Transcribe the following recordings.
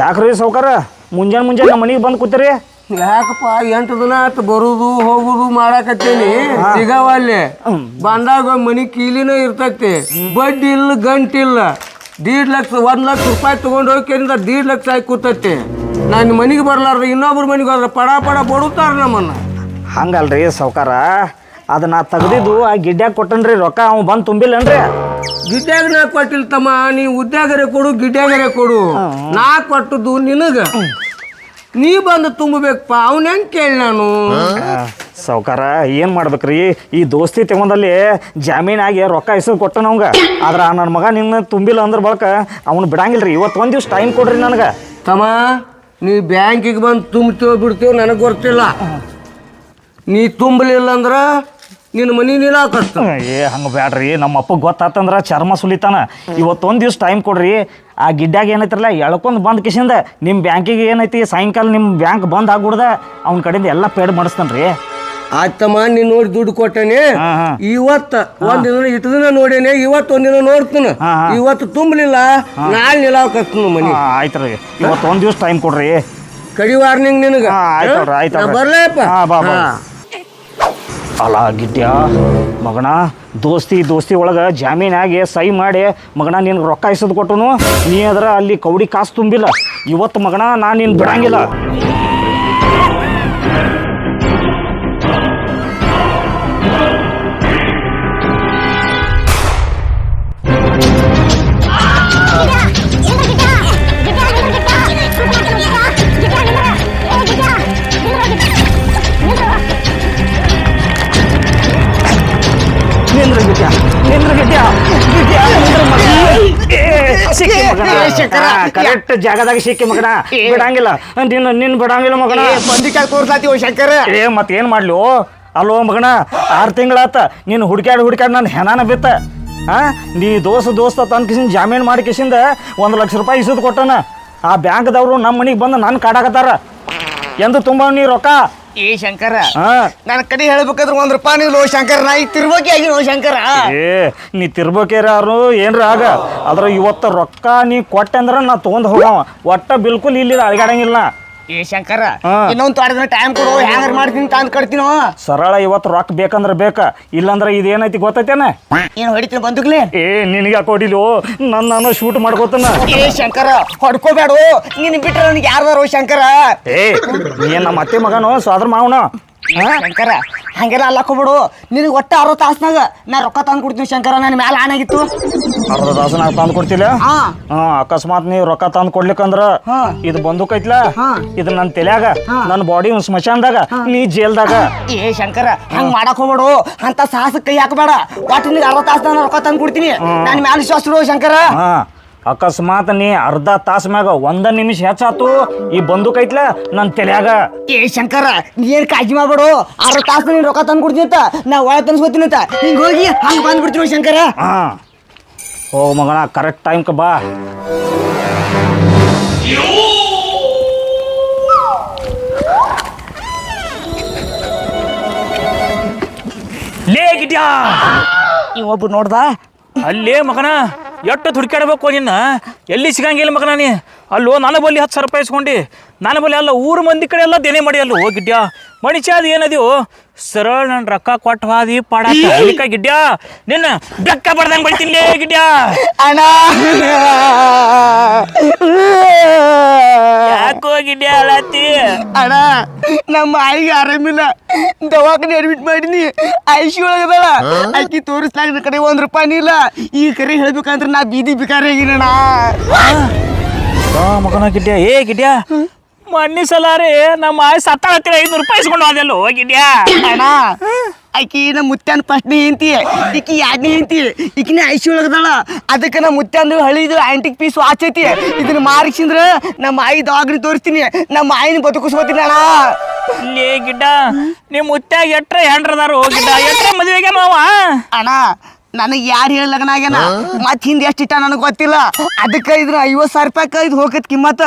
ಯಾಕ್ರಿ ಸಾವ್ಕಾರ? ಮುಂಜಾನೆ ಮುಂಜಾನೆ ನಮ್ಮ ಮನೆಗೆ ಬಂದು ಕೂತ್ರಿ? ಯಾಕಪ್ಪ ಎಂಟು ದಿನ ಆತು ಬರುದು ಹೋಗುದು ಮಾಡಾಕತ್ತೇನಿ. ಸಿಗವಲ್ಲಿ ಬಂದಾಗ ಮನಿ ಕೀಲಿನ ಇರ್ತೈತಿ. ಬಡ್ಡಿ ಇಲ್ಲ ಗಂಟಿಲ್ಲ ದೀಡ್ ಲಕ್ಷ ಒಂದ್ ಲಕ್ಷ ರೂಪಾಯಿ ತಗೊಂಡು ಹೋಗ್ಕೇನಿಂದ ದೀಡ್ ಲಕ್ಷ ಆಗಿ ಕೂತೈತಿ. ನಾನು ಮನಿಗೆ ಬರ್ಲಾರ್ದ ಇನ್ನೊಬ್ರ ಮನಿಗೆ ಹೋದ್ರೆ ಪಡ ಪಡ ಬಡುತ್ತಾರ ನಮ್ಮನ್ನ. ಹಂಗಲ್ರಿ ಸೌಕಾರ ಅದು ನಾ ತೆಗ್ದಿದ್ದು ಆ ಗಿಡ್ಯಾಗ ಕೊಟ್ಟನ್ರಿ ರೊಕ್ಕ ಅವ್ ಬಂದು ತುಂಬಿಲ್ಲನ್ರಿ. ಗಿಡ್ಯಾಗ ನಾ ಕೊಟ್ಟಿಲ್ಲ ತಮ್ಮ ನೀ ಉದ್ಯಾಗರೆ ಕೊಡು ಗಿಡ್ಯಾಗರೆ ಕೊಡು. ನಾ ಕೊಟ್ಟದ್ದು ನಿನಗ. ನೀ ಬಂದು ತುಂಬಬೇಕಪ್ಪ ಅವನ ಹೆಂಗ್ ಕೇಳಿ ನಾನು? ಸೌಕಾರ ಏನು ಮಾಡ್ಬೇಕ್ರಿ? ಈ ದೋಸ್ತಿ ತಗೊಂಡಲ್ಲಿ ಜಾಮೀನಾಗಿ ರೊಕ್ಕ ಹೆಸರು ಕೊಟ್ಟನ ಅವಂಗ. ಆದ್ರ ನನ್ನ ಮಗ ನಿನ್ನ ತುಂಬಿಲ್ಲ ಅಂದ್ರೆ ಬಳಕ ಅವ್ನು ಬಿಡಂಗಿಲ್ರಿ. ಇವತ್ತು ಒಂದು ದಿವ್ಸ ಟೈಮ್ ಕೊಡ್ರಿ ನನಗೆ. ತಮ್ಮ ನೀ ಬ್ಯಾಂಕಿಗೆ ಬಂದು ತುಂಬ್ತೀವೋ ಬಿಡ್ತೀವೋ ನನಗೆ ಗೊತ್ತಿಲ್ಲ. ನೀ ತುಂಬಲಿಲ್ಲ ಅಂದ್ರ ನಿನ್ನ ಮನಿ ನೀಲಾಕತ್ತ ಏ ಹಂಗ ಬ್ಯಾಡ್ರಿ. ನಮ್ಮ ಅಪ್ಪ ಗೊತ್ತಾತಂದ್ರ ಚರ್ಮ ಸುಲಿತಾನ. ಇವತ್ತೊಂದು ದಿವ್ಸ ಟೈಮ್ ಕೊಡ್ರಿ. ಆ ಗಿಡ್ಡಾಗ ಏನೈತಿರಲ್ಲ ಎಳ್ಕೊಂಡ್ ಬಂದ್ ಕಿಶಿಂದ ನಿಮ್ಮ ಬ್ಯಾಂಕಿಗೆ ಏನೈತಿ ಸಾಯಂಕಾಲ ನಿಮ್ಮ ಬ್ಯಾಂಕ್ ಬಂದ್ ಆಗ್ಬಿಡ್ದ ಅವ್ನ ಕಡೆಯಿಂದ ಎಲ್ಲ ಪೇಡ್ ಮಾಡಿಸ್ತಾನ್ರಿ. ಆಯ್ತಮ್ಮ ನೀನ್ ನೋಡಿ ದುಡ್ಡು ಕೊಟ್ಟೇನೆ. ಇವತ್ತು ಒಂದಿನ ಇಟ್ಟು ದಿನ ನೋಡೇನೆ ಇವತ್ತು ಒಂದಿನ ನೋಡ್ತೀನಿ. ಇವತ್ತು ತುಂಬಲಿಲ್ಲ ನಾಳೆ ನಿಲಾಕತ್ತೀನಿ ಮನಿ. ಆ, ಆಯ್ತ್ರಿ. ಒಂದ್ ದಿವ್ಸ ಟೈಮ್ ಕೊಡ್ರಿ. ಕಡಿ ವಾರ್ನಿಂಗ್ ನಿನಗ. ಆಯ್ತ್ ಆಯ್ತ್ ಬರ್ಲೇಪ್ಪ ಬಾ, ಬಾ. ಗಿಡ್ಡ್ಯ ಮಗನ, ದೋಸ್ತಿ ದೋಸ್ತಿ ಒಳಗೆ ಜಾಮೀನಾಗಿ ಸಹಿ ಮಾಡಿ ಮಗಣ ನಿನ್ಗೆ ರೊಕ್ಕ ಇಸದ್ ಕೊಟ್ಟನು? ನೀ ಅದ್ರ ಅಲ್ಲಿ ಕೌಡಿ ಕಾಸು ತುಂಬಿಲ್ಲ. ಇವತ್ತು ಮಗಣ ನಾನು ನಿನ್ನ ಬಿಡಂಗಿಲ್ಲ. ಕರೆಕ್ಟ್ ಜಾಗದಾಗ ಸಿಕ್ಕಿ ಮಗನ. ಬಿಡಂಗಿಲ್ಲ. ನಿನ್ನ ನಿನ್ ಬಿಡಂಗಿಲ್ಲ ಮಗನ. ಬಂದಿಕಾಯಿ ತೋರ್ಸಾತಿ ಶಂಕರ ಏ ಮತ್ತೇನ್ ಮಾಡ್ಲಿ ಅಲ್ಲೋ ಮಗನ ಆರು ತಿಂಗಳಾತ. ನೀನು ಹುಡ್ಕ್ಯಾಡ್ ಹುಡ್ಕ್ಯಾಡ್ ನನ್ನ ಹೆಣಾನ ಬಿತ್ತ. ಆ? ನೀ ದೋಸ್ತ ದೋಸ್ತ ತಂದ್ ಕಿಸಿನ ಜಾಮೀನ್ ಮಾಡಿ ಕಿಸಿಂದ ಒಂದು ಲಕ್ಷ ರೂಪಾಯಿ ಇಸದ್ ಕೊಟ್ಟನ. ಆ ಬ್ಯಾಂಕ್ದವ್ರು ನಮ್ಮ ಮನೆಗೆ ಬಂದು ನನ್ನ ಕಾಡಾಕತ್ತಾರ. ಎಂದು ತುಂಬ ನೀ ರೊಕ್ಕ? ಏ ಶಂಕರ ಹಾ. ನನ್ನ ಕಡೆ ಹೇಳ್ಬೇಕಾದ್ರೆ ಒಂದ್ ರೂಪಾಯಿ ನೀವು ಶಂಕರ ನಾ ಈ ತಿರ್ಬೋಕಿ ಆಗಿ ಶಂಕರ. ಏ ನೀ ತಿರ್ಬೇಕೇರಾರು ಏನ್ರ ಆಗ. ಅದ್ರ ಇವತ್ತು ರೊಕ್ಕ ನೀ ಕೊಟ್ಟೆ ಅಂದ್ರೆ ನಾ ತೊಗೊಂಡ್ ಹೋಗವ. ಒಟ್ಟ ಬಿಲ್ಕುಲ್ ಇಲ್ಲಿ ಅಳಗಾಡಂಗಿಲ್ಲ ನಾ. ಏ ಶಂಕರ ಹಾ. ಇನ್ನೊಂದ್ ತೋಟ ದಿನ ಟೈಮ್ ಕೊಡು ಹ್ಯಾಂಗರ್ ಮಾಡ್ತೀನಿ ತಂದ್ ಕಡ್ತೀನೋ ಸರಳ ಇವತ್ತು ರೊಕ್ಕ ಬೇಕಂದ್ರೆ ಬೇಕ ಇಲ್ಲಂದ್ರೆ ಇದೇನೈತಿ ಗೊತ್ತೈತೇನ? ಏನ್ ಹೊಡಿತೀನಿ ಬಂದುಗ್ಲಿ ಏ ನಿನಗೆ ಕೊಡಿಲು ನನ್ನ ನಾನು ಶೂಟ್ ಮಾಡ್ಕೋತನ. ಏ ಶಂಕರ ಹೊಡ್ಕೋಬೇಡು ನೀನ್ ಬಿಟ್ರೆ ನನಗೆ ಯಾರ್ದಾರು ಶಂಕರ? ಏ ನೀನ್ ನಮ್ಮ ಅತ್ತೆ ಮಗನು ಸೋದ್ರ ಮಾವನ? ಶಂಕರ ಹಂಗೆಲ್ಲ ಅಲ್ಲಾಕೋಬಿಡು ನಿನಗೆ ಒಟ್ಟ ಅರ್ಧ ತಾಸ್ನಾಗ ನಾ ರೊಕ್ಕ ತಂದು ಕೊಡ್ತೀನಿ ಶಂಕರ ನನ್ನ ಮ್ಯಾಲ ಆನಾಗಿತ್ತು ಅರ್ಧ ತಾಸು ನಾ ತಂದು ಕೊಡ್ತಿಲ್ಲ? ಹಾ. ಹಾ ಅಕಸ್ಮಾತ್ ನೀ ರೊಕ್ಕ ತಂದು ಕೊಡ್ಲಿಕ್ಕಂದ್ರ. ಇದು ಬಂದೂಕ್ ಐತ್ಲ. ಇದು ನನ್ನ ತಲ್ಯಾಗ ನನ್ನ ಬಾಡಿ ಸ್ಮಶಾನದಾಗ ನೀ ಜೇಲ್ದಾಗ. ಏ ಶಂಕರ ಹಂಗ್ ಮಾಡಕ್ ಹೋಗ್ಬೇಡು. ಅಂತ ಸಾಹಸ ಕೈ ಹಾಕಬೇಡ. ಒಟ್ಟು ನಿನಗೆ ಅರ್ಧ ತಾಸ್ನಾಗ ರೊಕ್ಕ ತಂದು ಕೊಡ್ತೀನಿ. ನನ್ನ ಮ್ಯಾಲ ವಿಶ್ವಾಸ ಶಂಕರ. ಹಾ. ಅಕಸ್ಮಾತ್ ನೀ ಅರ್ಧ ತಾಸ ಮ್ಯಾಗ ಒಂದ ನಿಮಿಷ ಹೆಚ್ಚಾತು ಈ ಬಂದೂಕ್ ಐತ್ಲ ನನ್ನ ತಲೆಯಾಗ. ಏ ಶಂಕರ ನೀ ಏನ್ ಕಾಳಜಿ ಮಾಡ್ಬೇಡು. ಆರು ತಾಸು ನೀನ್ ರೊಕ್ಕ ತಂದು ಕೊಡ್ತೀನಿ ಅಂತ ನಾ ಒಳಗೆ ತನ್ಸ್ಕೊತೀನಿ ಅಂತ ಹಿಂಗ್ ಹೋಗಿ ಹಂಗ್ ಬಂದ್ಬಿಡ್ತೀನಿ ಶಂಕರ. ಹಾ. ಓ ಮಗನ ಕರೆಕ್ಟ್ ಟೈಮ್ಕ ಬಾ. ಲೇ ಗಿಡ್ಯಾ. ಒಬ್ಬ ನೋಡ್ದ? ಅಲ್ಲೇ ಮಗನ. ಎಷ್ಟು ಹುಡುಕಾಡ್ಬೇಕು ನಿನ್ನ? ಎಲ್ಲಿ ಸಿಗಂಗಿಲ್ಲ ಮಗ ನಾನು ಅಲ್ಲೋ ನಾನು ಬಲ್ಲಿ ಹತ್ತು ಸಾವಿರ ರೂಪಾಯಿ ಇಸ್ಕೊಂಡು. ನನ್ನ ಬಲ್ಲಿ ಅಲ್ಲ, ಊರು ಮಂದಿ ಕಡೆ ಎಲ್ಲ ದೇನೆ ಮಾಡಿ ಅಲ್ಲೋ ಗಿಡ್ಯಾ ಮನುಷ್ಯ ಅದು ಸರಳ ನನ್ನ ರೊಕ್ಕ ಕೊಟ್ಟು ಹಾದಿ ಪಾಡಾಕ ಅದಕ್ಕೆ ಗಿಡ್ಯಾ? ನಿನ್ನ ಬೆಕ್ಕ ಬಡ್ದಂಗೆ ಬಡ್ತೀನಿ ಲೇ ಗಿಡ್ಯಾ? ಅಣ್ಣ. ಯಾಕೋ ಗಿಡ್ಯಾ ಅಳತಿ? ಅಣ್ಣ ನಮ್ಮ ಆಯಿಗೆ ಆರಾಮಿಲ್ಲ. ದವಾಖಾನೆ ಅಡ್ಮಿಟ್ ಮಾಡಿನಿ. ಐಶಿ ಒಳಗದಳ ಆಕಿ ತೋರಿಸ್ಲಾಗ ಕಡೆ ಒಂದ್ ರೂಪಾಯಿ ಇಲ್ಲ. ಈ ಕರೆ ಹೇಳ್ಬೇಕಂದ್ರೆ ನಾ ಬೀದಿ ಬಿಕಾರಿ ಆಗಿನಣ್ಣ. ಮಗನ ಗಿಡ್ಯಾ. ಏ ಗಿಡ್ಯಾ ಮನ್ನಿ ಸಲ ರೀ ನಮ್ಮ ಆಯ್ ಸತ್ತಾಳ ಹತ್ತಿರ ಐನೂರು ರೂಪಾಯಿ ಇಸ್ಕೊಂಡು ಅದೆಲ್ಲ ಹೋಗಿದ್ಯಾ? ಅಣ್ಣ? ಆಕಿ ನಮ್ಮ ಮುತ್ಯಾನ ಫಸ್ಟ್ನೇ ಹೆಂತಿ ಈಕಿ ಎರಡನೇ ಹೆಂತಿ ಈಕಿನ ಐಸಿ ಒಳಗದಾಳ. ಅದಕ್ಕೆ ನಮ್ಮ ಮುತ್ಯಾಂದು ಹಳಿದು ಆಂಟಿಕ್ ಪೀಸ್ ವಾಚ್ ಐತಿ. ಇದನ್ನ ಮಾರಿಸಿಂದ್ರ ನಮ್ಮ ಆಯಿ ದವಾಖಾನೆ ತೋರಿಸ್ತೀನಿ. ನಮ್ಮ ಆಯಿನ ಬದುಕಿಸ್ಕೋತೀನಿ ಅಣ್ಣ. ಲೇ ಗಿಡ್ಡ ನಿಮ್ಮ ಮುತ್ಯಾಗ ಎಟ್ರ ಹೆಂಡ್ರದಾರು ಗಿಡ್ಡ? ಎಟ್ರ ಮದುವೆಗೆ ಮಾವ? ಅಣ್ಣ ನನಗೆ ಯಾರು ಹೇಳ ಲಗ್ನ ಆಗ್ಯಾನ? ಮತ್ ಹಿಂದೆ ಎಷ್ಟು ಇಟ್ಟ ನನಗೆ ಗೊತ್ತಿಲ್ಲ. ಅದಕ್ಕೆ ಇದ್ರ ಐವತ್ತು ಸಾವಿರ ರೂಪಾಯಿ ಇದು ಹೋಗತ್ ಕಿಮ್ಮತ್ತ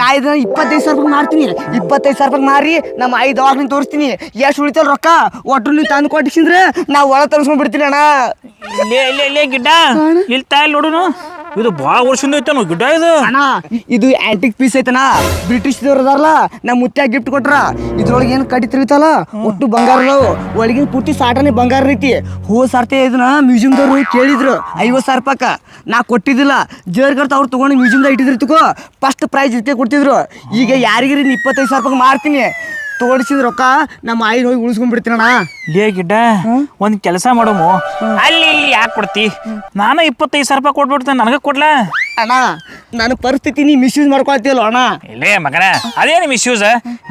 ನಾ ಇದ್ರ ಇಪ್ಪತ್ತೈದು ಸಾವಿರ ರೂಪಾಯಿ ಮಾರ್ತೀನಿ. ಇಪ್ಪತ್ತೈದು ಸಾವಿರ ರೂಪಾಯಿ ಮಾರಿ ನಮ್ಮ ಐದು ದವಾಖಾನೆ ತೋರಿಸ್ತೀನಿ. ಎಷ್ಟು ಉಳಿತಾವ್ ರೊಕ್ಕ ಒಟ್ಟು ನೀವು ತಂದು ಕೊಟ್ಟಿಸಿದ್ರೆ ನಾ ಒಳ ತರಿಸ್ಕೊಂಡ್ ಬಿಡ್ತೀನಿ ಅಣ್ಣ. ಇಲ್ಲೇ ಗಿಡ್ಡ ಇಲ್ಲಿ ತಾಯಿ ನೋಡುನು ಇದು ಭಾಳ ವರ್ಷದ ಐತೇನು ಗಿಡ್ಡ ಇದು. ಅಣ್ಣ ಇದು ಆಂಟಿಕ್ ಪೀಸ್ ಐತನ ಬ್ರಿಟಿಷ್ ದವ್ರು ಅದಾರಲ್ಲ ನಮ್ಮ ಮುತ್ಯ ಗಿಫ್ಟ್ ಕೊಟ್ರ. ಇದ್ರೊಳಗೆ ಏನು ಕಡಿ ಒಟ್ಟು ಬಂಗಾರ ಒಳಗಿನ ಪೂರ್ತಿ ಸಾಟನೆ ಬಂಗಾರ ರೀತಿ. ಹೋ ಸಾರ್ತಿ ಇದನ್ನ ಮ್ಯೂಸಿಯಮ್ದವ್ರು ಕೇಳಿದ್ರು ಐವತ್ತು ಸಾವಿರ ರೂಪಾಯ್ಕ. ನಾ ಕೊಟ್ಟಿದ್ದಿಲ್ಲ. ಜೇರ್ಗರ್ತ ಅವ್ರು ತೊಗೊಂಡು ಮ್ಯೂಸಿಯಮ್ದಾಗ ಇಟ್ಟಿದ್ರು ತಗೋ ಫಸ್ಟ್ ಪ್ರೈಸ್ ಇದಕ್ಕೆ ಕೊಡ್ತಿದ್ರು ಈಗ ಯಾರಿಗಿರಿ ಇಪ್ಪತ್ತೈದು ಸಾವಿರ ರೂಪಾಯಿ ಮಾರ್ತೀನಿ. ತೋಡಿಸಿದ ರೊಕ್ಕ ನಮ್ಮ ಆಯಿ ಹೋಗಿ ಉಳಿಸ್ಕೊಂಡ್ಬಿಡ್ತೀನಣ್ಣ. ಲೇ ಗಿಡ್ಡ ಒಂದು ಕೆಲಸ ಮಾಡೋಮು. ಅಲ್ಲಿ ಇಲ್ಲಿ ಯಾಕೆ ಕೊಡ್ತಿ? ನಾನು ಇಪ್ಪತ್ತೈದು ಸಾವಿರ ರೂಪಾಯಿ ಕೊಟ್ಬಿಡ್ತೇನೆ. ನನಗೆ ಕೊಡ್ಲಾ? ಅಣ್ಣ ನನ್ನ ಪರಿಸ್ಥಿತಿ ನೀ ಮಿಸ್ಯೂಸ್ ಮಾಡ್ಕೊಳ್ತೀಯಲ್ಲ ಅಣ್ಣ. ಇಲ್ಲೇ ಮಗನ ಅದೇನು ಮಿಸ್ಯೂಸ್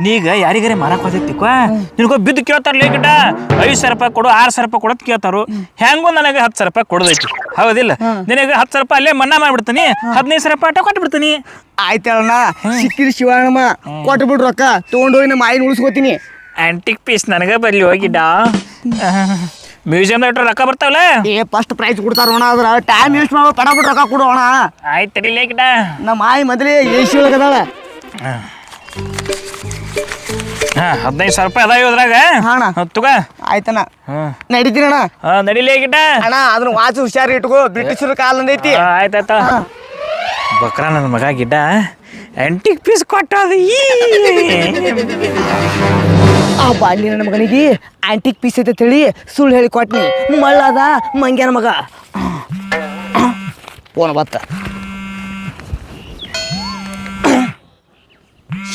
ನೀಗ ಯಾರಿಗಾರೆ ಮಾರಕ್ ಹೋದಿತ್ತಿಕ್ವ ನಿನಗೋ ಬಿದ್ದು ಕೇಳ್ತಾರ ಲೇ ಗಿಡ್ಡ ಐದು ಸಾವಿರ ರೂಪಾಯಿ ಕೊಡು ಆರು ಸಾವಿರ ರೂಪಾಯಿ ಕೊಡೋದ್ ಕೇಳ್ತಾರು. ಹೆಂಗೋ ನನಗೆ ಹತ್ತು ಸಾವಿರ ರೂಪಾಯಿ ಕೊಡೋದೈತಿ. ಹೌದಿಲ್ಲ? ನಿನಗೆ ಹತ್ತು ಸಾವಿರ ರೂಪಾಯಿ ಅಲ್ಲೇ ಮನ್ನಾ ಮಾಡ್ಬಿಡ್ತೀನಿ. ಹದಿನೈದು ಸಾವಿರ ರೂಪಾಯಿ ಆಟ ಕೊಟ್ಬಿಡ್ತೀನಿ. ಆಯ್ತಣ್ಣ ಸಿಕ್ಕಿರಿ ಶಿವಣ್ಣಮ್ಮ ಕೊಟ್ಬಿಡ್ರಕ್ಕ ಬಿಡು ರೊಕ್ಕ. ತೊಗೊಂಡೋಗಿ ನಮ್ಮ ಆಯಿನ ಉಳಿಸ್ಕೋತೀನಿ. ಆಂಟಿಕ್ ಪೀಸ್ ನನಗೆ ಬರ್ಲಿ ಹೋಗಿಡ್ಡ ಮ್ಯೂಸಿಯಮ್ದಾಗ ಇಟ್ಟರೆ ರೊಕ್ಕ ಬರ್ತಾವಲ್ಲ? ಏ ಫಸ್ಟ್ ಪ್ರೈಸ್ ಕೊಡ್ತಾರ ಅಣ್ಣ ಅದ್ರ ಟೈಮ್ ಯೂಸ್ ಮಾಡೋ ಪಡ ಬಿಟ್ಟು ರೊಕ್ಕ ಕೊಡು ಅಣ್ಣ. ಆಯ್ತು ತಡಿಲೇ ಗಿಡ ನಮ್ಮ ಆಯಿ ಮೊದಲೇ ಏಸಿ ಒಳಗದಾಳ ಹಾಂ. ಹದಿನೈದು ಸಾವಿರ ರೂಪಾಯಿ ಅದಾವ ಇದ್ರಾಗ. ಹಾಂ ಅಣ್ಣ. ಹತ್ತು ತಗೋ. ಆಯ್ತಣ್ಣ. ಹಾಂ. ನಡೀತೀನಿ ಅಣ್ಣ ಹಾಂ ನಡಿಲೇ ಗಿಡ ಅಣ್ಣ ಅದನ್ನ ವಾಚ್ ಹುಷಾರ್ ಇಟ್ಕೋ ಬ್ರಿಟಿಷರ ಕಾಲ ಐತಿ. ಆಯ್ತಾಯ್ತ ಬಕ್ರ ನನ್ನ ಮಗ ಗಿಡ ಆಂಟಿಕ್ ಪೀಸ್ ಕೊಟ್ಟದ ಈ ಆ ಬಾಲಿ ನನ್ನ ಮಗನಿಗೆ ಆಂಟಿಕ್ ಪೀಸ್ ಐತೆ ಹೇಳಿ ಸುಳ್ಳು ಹೇಳಿ ಕೊಟ್ನಿ. ಮಳ್ಳದ ಮಂಗ್ಯಾನ ಮಗ. ಫೋನ್ ಬತ್ತ.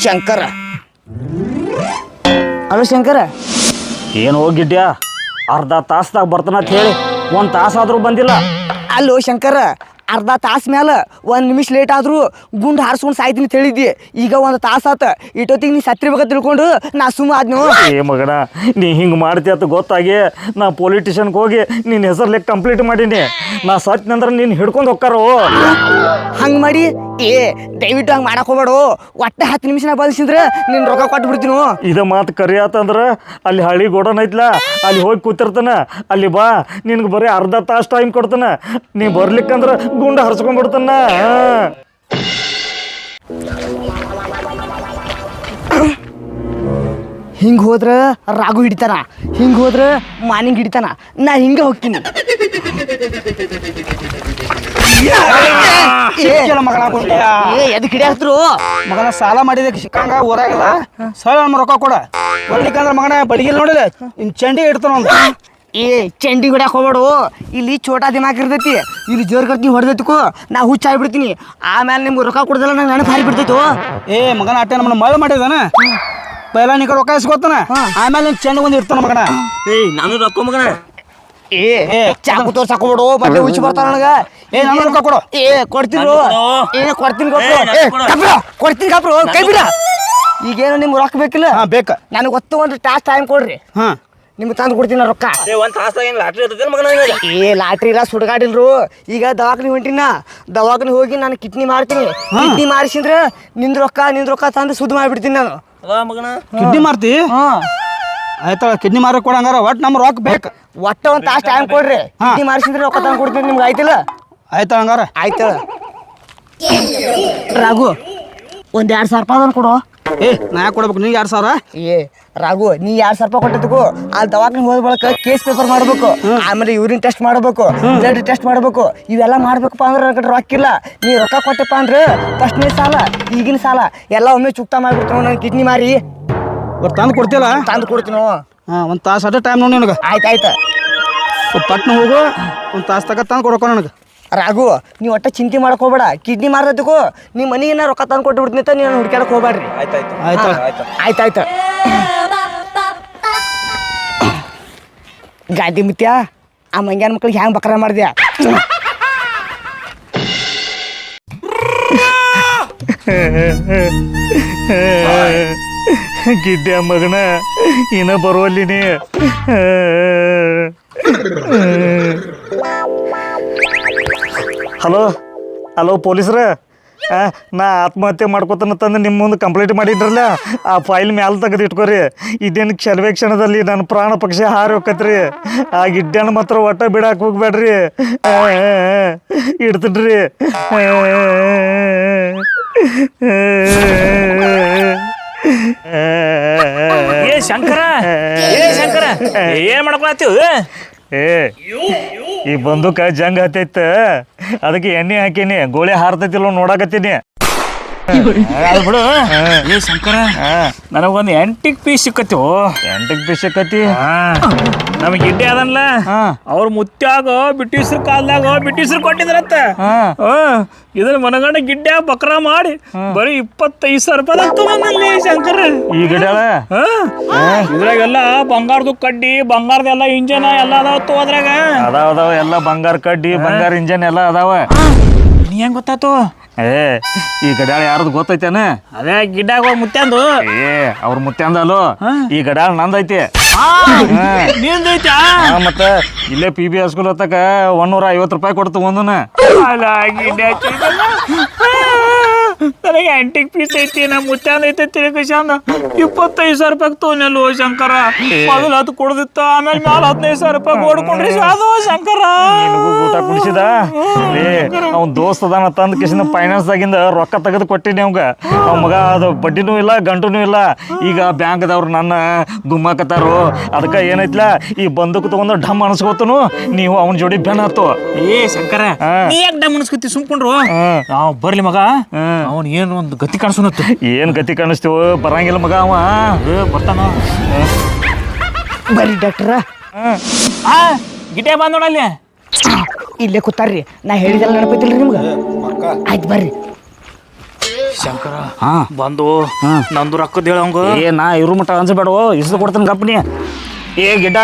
ಶಂಕರ. ಅಲೋ ಶಂಕರ. ಏನು ಹೋಗಿದ್ಯಾ ಅರ್ಧ ತಾಸ್ದಾಗ ಬರ್ತಾನಂತ ಹೇಳಿ. ಒಂದು ತಾಸಾದರೂ ಬಂದಿಲ್ಲ. ಅಲ್ಲೋ ಶಂಕರ ಅರ್ಧ ತಾಸು ಮ್ಯಾಲ ಒಂದು ನಿಮಿಷ ಲೇಟ್ ಆದರೂ ಗುಂಡು ಹಾರಿಸ್ಕೊಂಡು ಸಾಯ್ತೀನಿ ತಿಳಿದಿ ಈಗ ಒಂದು ತಾಸಾತ ಆತ. ಇಟ್ಟೊತ್ತಿಗೆ ನೀ ಸತ್ತಿರ್ಬೇಕ ತಿಳ್ಕೊಂಡು ನಾ ಸುಮ್ಮ ಆದ್ನು? ಏ ಮಗನ ನೀ ಹಿಂಗೆ ಮಾಡ್ತಿ ಅಂತ ಗೊತ್ತಾಗಿ ನಾ ಪೊಲಿಟಿಷನ್ಗೆ ಹೋಗಿ ನಿನ್ನ ಹೆಸರ್ಲೆ ಕಂಪ್ಲೀಟ್ ಮಾಡೀನಿ. ನಾ ಸತ್ತಿನಂದ್ರೆ ನೀನು ಹಿಡ್ಕೊಂಡು ಹೋಗ್ತಾರೋ? ಹಂಗೆ ಮಾಡಿ. ಏ ದಯವಿಟ್ಟು ಹಂಗೆ ಮಾಡಕ್ ಹೋಗ್ಬೇಡು. ಒಟ್ಟೆ ಹತ್ತು ನಿಮಿಷನಾಗ ಬದಲಿಸಿದ್ರೆ ನಿನ್ನ ರೊಕ್ಕ ಕೊಟ್ಟು ಬಿಡ್ತೀನಿ? ಇದ ಮಾತು ಕರಿ ಆತಂದ್ರೆ ಅಲ್ಲಿ ಹಳಿ ಗೋಡನ್ ಐತ್ಲ ಅಲ್ಲಿ ಹೋಗಿ ಕೂತಿರ್ತಾನ. ಅಲ್ಲಿ ಬಾ ನಿನ್ಗೆ ಬರೀ ಅರ್ಧ ತಾಸು ಟೈಮ್ ಕೊಡ್ತಾನ. ನೀ ಬರ್ಲಿಕ್ಕಂದ್ರೆ ಗುಂಡು ಹರ್ಸ್ಕೊಂಡ್ಬಿಡ್ತಾನ. ಹಿಂಗೆ ಹೋದ್ರ ರಾಗು ಹಿಡಿತಾನ ಹಿಂಗೆ ಹೋದ್ರ ಮಾನಿಂಗ್ ಹಿಡಿತಾನ ನಾ ಹಿಂಗ ಹೋಗ್ತೀನಿ. ಎದಕ್ಕೆ ಹಿಡಿಯಾಕ್ತರು? ಮಗನ ಸಾಲ ಮಾಡಿದಕ್ಕೆ ಸಿಕ್ಕಂಗ ಊರಾಗಿಲ್ಲ. ಸಾಲ ನಮ್ಮ ರೊಕ್ಕ ಕೊಡ? ಬರ್ಲಿಕ್ಕಂದ್ರೆ ಮಗನ ಬಡಿಗೆ ನೋಡಿಲ್ಲ ಇನ್ ಚಂಡಿ ಇಡ್ತಾನ ಏ ಚಂಡಿ ಹೊಡ್ಯಾಕ ಹೋಗ್ಬೇಡು ಇಲ್ಲಿ ಚೋಟಾ ದಿಮಾಕ್ ಇರ್ತೈತಿ. ಇಲ್ಲಿ ಜೋರ್ ಕಟ್ಟಿ ಹೊಡೆದೈತಿಕೋ. ನಾ ಹುಚ್ಚ ಆಗ್ಬಿಡ್ತೀನಿ. ಆಮೇಲೆ ನಿಮ್ಗೆ ರೊಕ್ಕ ಕೊಡ್ದಲ್ಲ ನಂಗೆ ನೆನಪು ಹಾರಿ ಬಿಡ್ತೈತು ಏ ಮಗನ ಅಟ್ಟೆ ನಮ್ಮನ್ನ ಮಳೆ ಮಾಡಿದಾನ? ಪೈಲ ನೀ ಕಡೆ ರೊಕ್ಕ ಇಸ್ಕೊತಾನ ಆಮೇಲೆ ನಿನ್ ಚೆಂಡ ಒಂದು ಇರ್ತಾನ ಮಗನ? ಏ ನಾನು ರೊಕ್ಕ ಮಗನ? ಏ ಚಾಕು ತೋರ್ಸಕ್ ಹೋಗ್ಬೇಡು ಮತ್ತೆ ಹುಚ್ಚಿ ಬರ್ತಾನ ನನಗ. ಏ ನಾನು ರೊಕ್ಕ ಕೊಡು. ಏ ಕೊಡ್ತೀನಿ ಏ ಕೊಡ್ತೀನಿ. ಕಪ್ರು, ಕೊಡ್ತೀನಿ ಕಪ್ರು ಕೈ ಬಿಡ. ಈಗೇನು ನಿಮ್ಗೆ ರೊಕ್ಕ ಬೇಕಿಲ್ಲ? ಹಾ ಬೇಕ? ನನಗೆ ಒತ್ತು ಒಂದು ಟಾಸ್ ಟೈಮ್ ಕೊಡ್ರಿ. ಹಾ. ನಿಮ್ಗೆ ತಂದು ಕೊಡ್ತೀನಿ ರೊಕ್ಕ? ಏ ಒಂದ್ ತಾಸ್ದಾಗ ಏನ್ ಲಾಟ್ರಿ ಇರ್ತೈತಿ ಮಗನ ನಿನಗೆ? ಏ ಲಾಟ್ರಿ ಇಲ್ಲ ಸುಡ್ಗಾಡಿಲ್ರು. ಈಗ ದವಾಖಾನೆ ಹೊಂಟಿನ. ದವಾಖಾನೆ ಹೋಗಿ ನಾನು ಕಿಡ್ನಿ ಮಾರ್ತೀನಿ. ಕಿಡ್ನಿ ಮಾಡಿಸಿದ್ರೆ ನಿಂದ ರೊಕ್ಕ ನಿಂದ ರೊಕ್ಕ ತಂದು ಸುದ್ದಿ ಮಾಡಿಬಿಡ್ತೀನಿ ನಾನು. ಮಗನ? ಕಿಡ್ನಿ ಮಾರ್ತಿ? ಹಾ. ಆಯ್ತಾ ಕಿಡ್ನಿ ಮಾರ ಕೊಡಂಗಾರ ಒಟ್ ನಮ್ ರೊಕ್ಕ ಬೇಕು. ಒಟ್ಟ ಒಂದ್ ತಾಸ್ ಟೈಮ್ ಕೊಡ್ರಿ. ಕಿಡ್ನಿ ಮಾಡಿಸಿದ್ರೆ ರೊಕ್ಕ ತಂದು ಕೊಡ್ತೀನಿ. ನಿಮ್ಗೆ ಆಯ್ತಿಲ್ಲ? ಆಯ್ತಾ ಹಂಗಾರ. ಆಯ್ತು ರಾಘು ಒಂದ್ ಎರಡ್ ಸಾವಿರ ರೂಪಾಯಿ ಕೊಡು. ಏ ನಾ ಯಾಕೆ ಕೊಡ್ಬೇಕು? ನಿಂಗೆ ಎರಡು ಸಾವಿರ? ಏ. ರಾಘು ನೀ ಯಾರು ಸಾವಿರ ರೂಪಾಯಿ ಕೊಟ್ಟಿದ್ದಕ್ಕೂ ಅಲ್ಲಿ ದವಾಖಾನೆ ಹೋದ ಬಳಕ ಕೇಸ್ ಪೇಪರ್ ಮಾಡ್ಬೇಕು ಆಮೇಲೆ ಯೂರಿನ್ ಟೆಸ್ಟ್ ಮಾಡ್ಬೇಕು ಬ್ಲಡ್ ಟೆಸ್ಟ್ ಮಾಡ್ಬೇಕು ಇವೆಲ್ಲ ಮಾಡ್ಬೇಕಪ್ಪ ಅಂದ್ರೆ ನನ್ನ ಕಡೆ ರೊಕ್ಕ ಇಲ್ಲ. ನೀ ರೊಕ್ಕ ಕೊಟ್ಟಪ್ಪ ಅಂದ್ರೆ ಫಸ್ಟ್ನೇ ಸಾಲ ಈಗಿನ ಸಾಲ ಎಲ್ಲ ಒಮ್ಮೆ ಚುಕ್ತಾ ಮಾಡ್ಬಿಡ್ತೀನಿ ನನ್ನ ಕಿಡ್ನಿ ಮಾರಿ. ಇವ್ರು ತಂದು ಕೊಡ್ತಿಲ್ಲ ತಂದು ಕೊಡ್ತೀನಿ ಹಾಂ ಒಂದು ತಾಸು ಅದೇ ಟೈಮ್ ನೋಡಿ ನಿನಗೆ. ಆಯ್ತು ಆಯ್ತು. ಪಟ್ನ ಹೋಗು ಒಂದು ತಾಸು ತಗ ತಂದು ಕೊಡೋಕ ನನಗೆ. ರಾಘು ನೀ ಒಟ್ಟ ಚಿಂತೆ ಮಾಡಕ್ ಹೋಗ್ಬೇಡ. ಕಿಡ್ನಿ ಮಾರದಕ್ಕೂ ನಿಮ್ಮ ಮನೆಗೆ ನಾ ರೊಕ್ಕ ತಂದು ಕೊಟ್ಟು ಬಿಡ್ತೀನಿ ಅಂತ ನೀನು ಹುಡ್ಕ್ಯಾಡಕ್ ಹೋಗ್ಬೇಡ್ರಿ ಆಯ್ತು ಆಯ್ತು. ಆಯ್ತಾಯ್ತು ಗಾದಿ ಮುತ್ಯ ಆ ಮಂಗ್ಯಾನ ಮಕ್ಳಿಗೆ ಹ್ಯಾಂಗ ಬಕ್ರ ಮಾಡ್ದ್ಯಾ? ಗಿಡ್ಡೆ ಮಗನ ಇನ್ನ ಬರುವಲ್ಲಿನಿ ಹಲೋ ಹಲೋ ಪೊಲೀಸ್ರ? ನಾ ಆತ್ಮಹತ್ಯೆ ಮಾಡ್ಕೊತಾನ ತಂದು ನಿಮ್ಮ ಮುಂದೆ ಕಂಪ್ಲೀಟ್ ಮಾಡಿದ್ರಲ್ಲ ಆ ಫೈಲ್ ಮ್ಯಾಲ ತೆಗೆದು ಇಟ್ಕೋರಿ ಇದೇನು ಕ್ಷಣವೇ ಕ್ಷಣದಲ್ಲಿ ನನ್ನ ಪ್ರಾಣ ಪಕ್ಷಿ ಹಾರಿ ಹೋಗತ್ರಿ ಆ ಗಿಡ್ಡನ ಮಾತ್ರ ಒಟ್ಟ ಬಿಡಾಕ್ ಹೋಗ್ಬೇಡ್ರಿ ಇಡ್ತಿಡ್ರಿ. ಏ ಶಂಕರ ಏ ಶಂಕರ ಏನ್ ಮಾಡ್ಕೊಳತ್ತೀವ್ ಏ ಈ ಬಂದೂಕ ಜಂಗ್ ಹತ್ತೈತ ಅದಕ್ಕೆ ಎಣ್ಣೆ ಹಾಕೀನಿ ಗೋಳಿ ಹಾರ್ತೈತಿಲ್ಲ ನೋಡಾಕತ್ತೀನಿ. ಅದು ಬಿಡು. ಏ ಶಂಕರ ನನಗೊಂದು ಎಂಟಿಕ್ ಪೀಸ್ ಸಿಕ್ಕತ್ತೀವ್ ಪೀಸ್ ಸಿಕ್ಕತಿ? ನಮಗೆ ಇಡ್ಡಿ ಅದನ್ಲ. ಅವ್ರ ಮುತ್ಯಾಗ ಬ್ರಿಟಿಷರ್ ಕಾಲದಾಗ ಬ್ರಿಟಿಷರ್ ಕೊಟ್ಟಿದ್ರತ್ತ ಇದನ್ನ ಮನಗಂಡ ಗಿಡ್ಡ ಬಕ್ರ ಮಾಡಿ ಬರೀ ಇಪ್ಪತ್ತೈದು ಸಾವಿರ ರೂಪಾಯಿ ತಗೊಂಡಲ್ಲಿ ಶಂಕರ. ಈ ಗಿಡ ಇದ್ರಾಗೆಲ್ಲ ಬಂಗಾರದ ಕಡ್ಡಿ ಬಂಗಾರದೆಲ್ಲ ಇಂಜನ್ ಎಲ್ಲ ಅದಾವ ಅದ್ರಾಗ. ಅದಾವ ಅದಾವ ಎಲ್ಲ ಬಂಗಾರ ಕಡ್ಡಿ ಬಂಗಾರ ಇಂಜನ್ ಎಲ್ಲ ಅದಾವ. ಹೆಂಗ್ ಗೊತ್ತಾತು? ಏ ಈ ಗಡಾಳ ಯಾರ್ದು ಗೊತ್ತೈತೇನ? ಅದೇ ಗಿಡಾಗ ಹೋಗಿ ಮುತ್ಯಾಂದು. ಏ ಅವ್ರ ಮುತ್ತಂದಲ್ಲ ಈ ಗಡ್ಯಾಳ ನಂದೈತಿ. ನಿಂದೈತಾ ಹಾ, ಮತ್ತ ಇಲ್ಲೇ ಪಿ ಬಿ ಸ್ಕೂಲ್ ಹತ್ತಕ ಒಂದೂರ ಐವತ್ತು ರೂಪಾಯಿ ಕೊಡ್ತು ಒಂದನ. ಅಲ್ಲ. ನನಗೆ ಆಂಟಿಕ್ ಪೀಸ್ ಐತಿ ನಮ್ಮ ಐತೆ ಐತಿ ಅಂದ ಇಪ್ಪತ್ತೈದು ಸಾವಿರ ರೂಪಾಯಿ ತೊಗೊಂಡಲ್ವ ಶಂಕರ. ಮೊದಲು ಹತ್ತು ಕೊಡ್ದಿತ್ತ ಆಮೇಲೆ ಮ್ಯಾಲ ಹದಿನೈದು ಸಾವಿರ ರೂಪಾಯಿ ಓಡ್ಕೊಂಡ್ರಿ ಅದು ಶಂಕರ. ಊಟ ಕುಡಿಸಿದ? ಅವ್ನ ದೋಸ್ತ ಅದಾನ ತಂದ ಫೈನಾನ್ಸ್ ದಾಗಿಂದ ರೊಕ್ಕ ತೆಗೆದು ಕೊಟ್ಟಿನಿ ಅವಂಗ ಅವ್ ಮಗ ಅದು ಬಡ್ಡಿನೂ ಇಲ್ಲ ಗಂಟುನೂ ಇಲ್ಲ. ಈಗ ಬ್ಯಾಂಕ್ದವ್ರು ನನ್ನ ಗುಮ್ಮಾಕತ್ತಾರು. ಅದಕ್ಕೆ ಏನೈತ್ಲ ಈ ಬಂದೂಕ ತಗೊಂಡು ಢಮ್ ಅನ್ಸ್ಕೊತನು ನೀವು ಅವನ ಜೋಡಿ ಬೆನ್ ಹತ್ತು. ಏ ಶಂಕರ ಯಾಕೆ ಡಮ್ ಅನ್ಸ್ಕೊತಿ ಸುಮ್ಕೊಂಡ್ರು. ನಾವು ಬರ್ಲಿ ಮಗ. ಅವನ್ ಏನು ಒಂದು ಗತಿ ಕಾಣಿಸೋನತ್ತು ಏನ್ ಗತಿ ಕಾಣಿಸ್ತೀವ? ಬರಂಗಿಲ್ಲ ಮಗ ಅವ. ಬರ್ತಾನ. ಬರ್ರಿ ಡಾಕ್ಟ್ರ. ಆ ಗಿಟೆ ಬಂದ್ ಅಲ್ಲಿ. ಇಲ್ಲೇ ಕೂತಾರ್ರಿ. ನಾ ಹೇಳಿದೆಲ್ಲ ನೆನಪೈತಿಲ್ರಿ ನಿಮ್ಗೆ? ಆಯ್ತು ಬರ್ರಿ. ಶಂಕರ ಹಾ. ಬಂದು ನಂದು ರೊಕ್ಕದ ಹೇಳಂಗ ಏ ನಾ ಇರು ಮಟ್ಟ ಅನ್ಸಬೇಡ ಇಸ್ದು ಕೊಡ್ತೀನಿ ಕಂಪ್ನಿ. ಏ ಗಿಡ್ಡ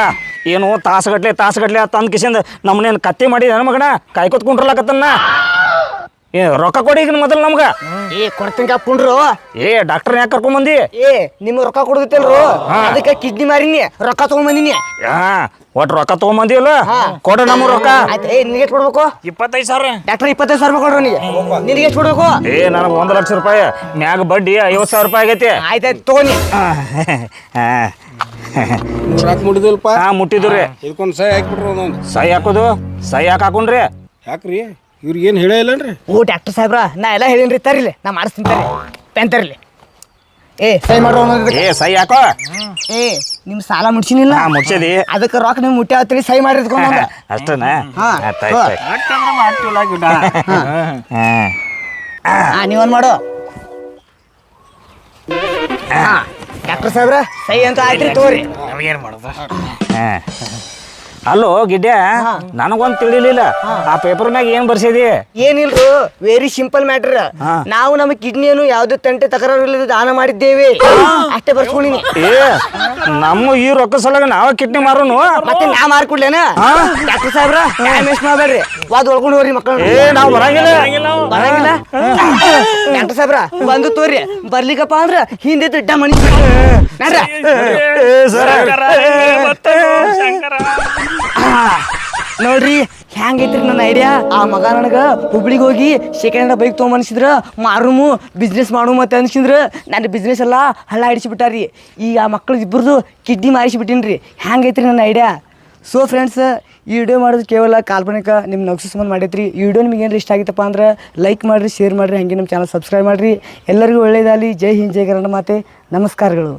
ಏನು ತಾಸುಗಟ್ಲೆ ತಾಸುಗಟ್ಲೆ ತಂದು ಕಿಸಿಂದ ನಮ್ಮನೇನು ಕತ್ತಿ ಮಾಡಿದ ನನ್ನ ಮಗನ? ಕಾಯ್ಕೊತ್ ಕುಂಡ್ರಲಾಕತ್ತನ್ನ ಏ ರೊಕ್ಕ ಕೊಡಿ ಈಗ ಮೊದಲು ನಮ್ಗ. ಏ ಕೊಡ್ತೀನಿ ಕುಂಡ್ರು. ಏ ಡಾಕ್ಟರ್ ಯಾಕೆ ಕರ್ಕೊಂಬಂದಿ ಏ ನಿಮ್ಗೆ ರೊಕ್ಕ ಕೊಡುದಿತ್ತಲ್ರು? ಅದಕ್ಕೆ ಕಿಡ್ನಿ ಮಾರಿನಿ ರೊಕ್ಕ ತಗೊಂಬಂದಿನಿ. ಹಾ ಒಟ್ಟು ರೊಕ್ಕ ತೊಗೊಂಬಂದಿವಲ್ಲ ಕೊಡ ನಮ್ಮ ರೊಕ್ಕ. ಆಯ್ತು ಏ ನಿನಗೆ ಎಷ್ಟು ಕೊಡ್ಬೇಕು? ಇಪ್ಪತ್ತೈದು ಸಾವಿರ. ಡಾಕ್ಟರ್ ಇಪ್ಪತ್ತೈದು ಸಾವಿರ ರೂಪಾಯಿ ಕೊಡ್ರಿ ನಿನಗೆ. ನಿನಗೆ ಎಷ್ಟು ಕೊಡ್ಬೇಕು? ಏ ನನಗೆ ಒಂದು ಲಕ್ಷ ರೂಪಾಯಿ ಮ್ಯಾಗ ಬಡ್ಡಿ ಐವತ್ತು ಸಾವಿರ ರೂಪಾಯಿ ಆಗೈತಿ. ಆಯ್ತಾಯ್ತು ತಗೋನಿ. ಮುಟ್ಟಿದ್ರಿ ಸಹಿ ಹಾ ಇದಕ್ಕೊಂದು ಸಹ ಹಾಕ್ಬಿಟ್ರು ಒಂದೊಂದು ಸೈ ಹಾಕೋದು? ಸಹಿ ಹಾಕಿ ಹಾಕೊಂಡ್ರಿ? ಯಾಕ್ರಿ? ಇವ್ರಿಗೆ ಏನು ಹೇಳೇ ರೀ ಓ ಡಾಕ್ಟರ್ ಸಾಹೇಬ್ರ ನಾ ಎಲ್ಲ ರೀ ತರಿಲಿ ನಾ ಮಾಡಿಸ್ತೀನಿ ತರ್ರಿ. ಪೆನ್ ತರ್ಲಿ ಏ ಸೈ ಮಾಡ್ರೋ ಏ ಸೈ ಹಾಕೋ. ಏ ನಿಮ್ ಸಾಲ ಮುಡ್ಸಿನಿಲ್ಲ ಹಾ ಮುಡ್ಸಿದಿ ಅದಕ್ಕೆ ರೊಕ್ಕ ನಿಮ್ ಮುಟ್ಟಿ ಆತ್ರಿ ಸೈ ಮಾಡಿ ಇಟ್ಕೊಂಡು ಅಷ್ಟನಾ? ಹಾ. ಆಯ್ತ್ ಆಯ್ತ್ ಆಯ್ತ್. ಮಾಡ್ತೀವಲ್ಲ ಗಿಡ ಹಾ. ಹಾ ನೀವನ್ ಮಾಡು. ಹಾ. ಡಾಕ್ಟರ್ ಸಾಹೇಬ್ರ ಸೈ ಅಂತ ಆಯ್ತ್ರಿ ತೋರಿ ನಮ್ಗೇನ್ ಮಾಡೋದು? ಹಾ. ಅಲ್ಲೋ ಗಿಡ್ಡ ನನಗೊಂದ್ ತಿಳಿಲಿಲ್ಲ. ಆ ಪೇಪರ್ ಮ್ಯಾಗ ಏನ್ ಬರ್ಸಿದಿ? ಏನಿಲ್ರು ವೆರಿ ಸಿಂಪಲ್ ಮ್ಯಾಟರ್ ನಾವು ನಮ್ಮ ಕಿಡ್ನಿಯನ್ನು ಯಾವ್ದು ತಂಟೆ ತಕರಾರು ಇಲ್ಲದೆ ದಾನ ಮಾಡಿದ್ದೇವೆ. ಅಷ್ಟೇ ಬರ್ಸ್ಕೊಂಡಿನಿ. ಏ ನಮ್ಮ ಈ ರೊಕ್ಕ ಸಲಗ ನಾವ ಕಿಡ್ನಿ ಮಾರೋನು? ಮತ್ತೆ ನಾ ಮಾರ್ಕೊಡ್ಲೇನ? ಡಾಕ್ಟರ್ ಸಾಹೇಬ್ರ ವೇಸ್ಟ್ ಮಾಡ್ಬೇಡ್ರಿ. ವಾದ ಹೊಳ್ಕೊಂಡು ಹೋಗ್ರಿ ಮಕ್ಕಳು ಏ ನಾವು ಬರಂಗಿಲ್ಲ. ಬರಂಗಿಲ್ಲ. ಡಾಕ್ಟರ್ ಸಾಹೇಬ್ರ ಬಂದು ತೋರಿ. ಬರ್ಲಿಕ್ಕಪ್ಪ ಅಂದ್ರ ಹಿಂದೆ ದೊಡ್ಡ ಮನಿ ನಡ್ರ. ಸರ್. ಸರ ಶಂಕರ. ನೋಡ್ರಿ ಹೆಂಗೈತ್ರಿ ನನ್ನ ಐಡಿಯಾ ಆ ಮಗ ನನಗೆ ಹುಬ್ಳಿಗೆ ಹೋಗಿ ಸೆಕೆಂಡ್ ಬೈಕ್ ತೊಗೊಂಬನ್ಸಿದ್ರ ಮಾರುಮು ಬಿಸ್ನೆಸ್ ಮಾಡು ಮತ್ತೆ ಅನ್ಸಿದ್ರ, ನನ್ನ ಬಿಸ್ನೆಸ್ ಎಲ್ಲ ಹಳ್ಳ ಹಿಡಿಸಿಬಿಟ್ಟಾರಿ. ಈಗ ಆ ಮಕ್ಳದ್ದು ಇಬ್ಬರದು ಕಿಡ್ನಿ ಮಾರಿಸಿಬಿಟ್ಟಿನ್ರಿ. ಹೆಂಗೈತ್ರಿ ನನ್ನ ಐಡಿಯಾ ಸೊ ಫ್ರೆಂಡ್ಸ್ ಈ ವಿಡಿಯೋ ಮಾಡೋದು ಕೇವಲ ಕಾಲ್ಪನಿಕ ನಿಮ್ಮ ನಕ್ಸಸ್ ಸಂಬಂಧ ಮಾಡೈತ್ರಿ. ಈ ವಿಡಿಯೋ ನಿಮ್ಗೆ ಏನಾರು ಇಷ್ಟ ಆಗಿತ್ತಪ್ಪ ಅಂದ್ರೆ ಲೈಕ್ ಮಾಡಿರಿ ಶೇರ್ ಮಾಡಿರಿ, ಹಾಗೆ ನಮ್ಮ ಚಾನಲ್ ಸಬ್ಸ್ಕ್ರೈಬ್ ಮಾಡಿರಿ. ಎಲ್ಲರಿಗೂ ಒಳ್ಳೇದಾಗಲಿ. ಜೈ ಹಿಂದ್, ಜೈ ಕನ್ನಡ ಮಾತೆ. ನಮಸ್ಕಾರಗಳು.